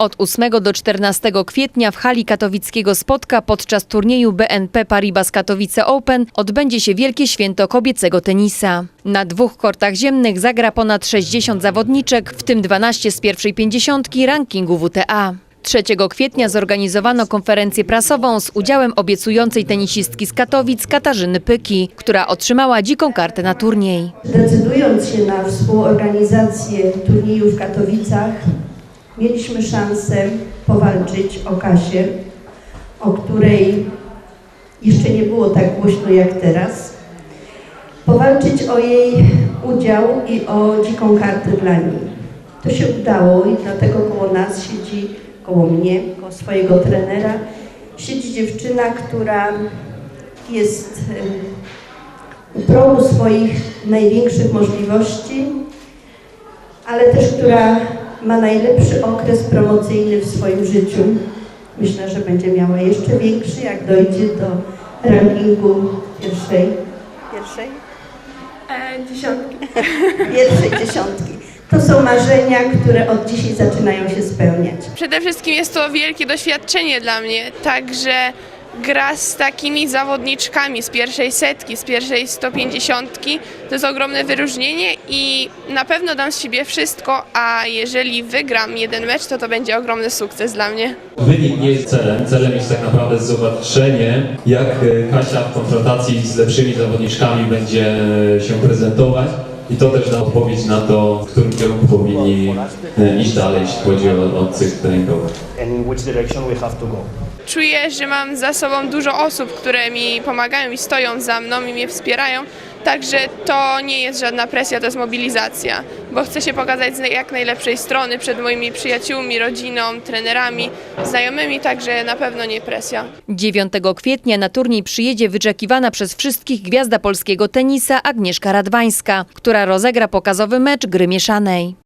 Od 8 do 14 kwietnia w hali katowickiego Spotka podczas turnieju BNP Paribas Katowice Open odbędzie się Wielkie Święto Kobiecego Tenisa. Na dwóch kortach ziemnych zagra ponad 60 zawodniczek, w tym 12 z pierwszej pięćdziesiątki rankingu WTA. 3 kwietnia zorganizowano konferencję prasową z udziałem obiecującej tenisistki z Katowic Katarzyny Pyki, która otrzymała dziką kartę na turniej. Decydując się na współorganizację turnieju w Katowicach, mieliśmy szansę powalczyć o Kasię, o której jeszcze nie było tak głośno jak teraz. Powalczyć o jej udział i o dziką kartę dla niej. To się udało i dlatego koło nas siedzi, koło mnie, koło swojego trenera, siedzi dziewczyna, która jest em, u progu swoich największych możliwości, ale też która ma najlepszy okres promocyjny w swoim życiu. Myślę, że będzie miała jeszcze większy, jak dojdzie do rankingu pierwszej, pierwszej, E, dziesiątki. pierwszej dziesiątki. To są marzenia, które od dzisiaj zaczynają się spełniać. Przede wszystkim jest to wielkie doświadczenie dla mnie, także gra z takimi zawodniczkami z pierwszej setki, z pierwszej 150 to jest ogromne wyróżnienie i na pewno dam z siebie wszystko, a jeżeli wygram jeden mecz, to to będzie ogromny sukces dla mnie. Wynik nie jest celem. Celem jest tak naprawdę zobaczenie, jak e, Kasia w konfrontacji z lepszymi zawodniczkami będzie e, się prezentować. I to też da odpowiedź na to, w którym kierunku powinni e, iść dalej, jeśli chodzi o, o cykl treningowy. and in which direction we have to go. Czuję, że mam za sobą dużo osób, które mi pomagają i stoją za mną i mnie wspierają. Także to nie jest żadna presja, to jest mobilizacja, bo chcę się pokazać z jak najlepszej strony przed moimi przyjaciółmi, rodziną, trenerami, znajomymi, także na pewno nie presja. 9 kwietnia na turniej przyjedzie wyczekiwana przez wszystkich gwiazda polskiego tenisa Agnieszka Radwańska, która rozegra pokazowy mecz gry mieszanej.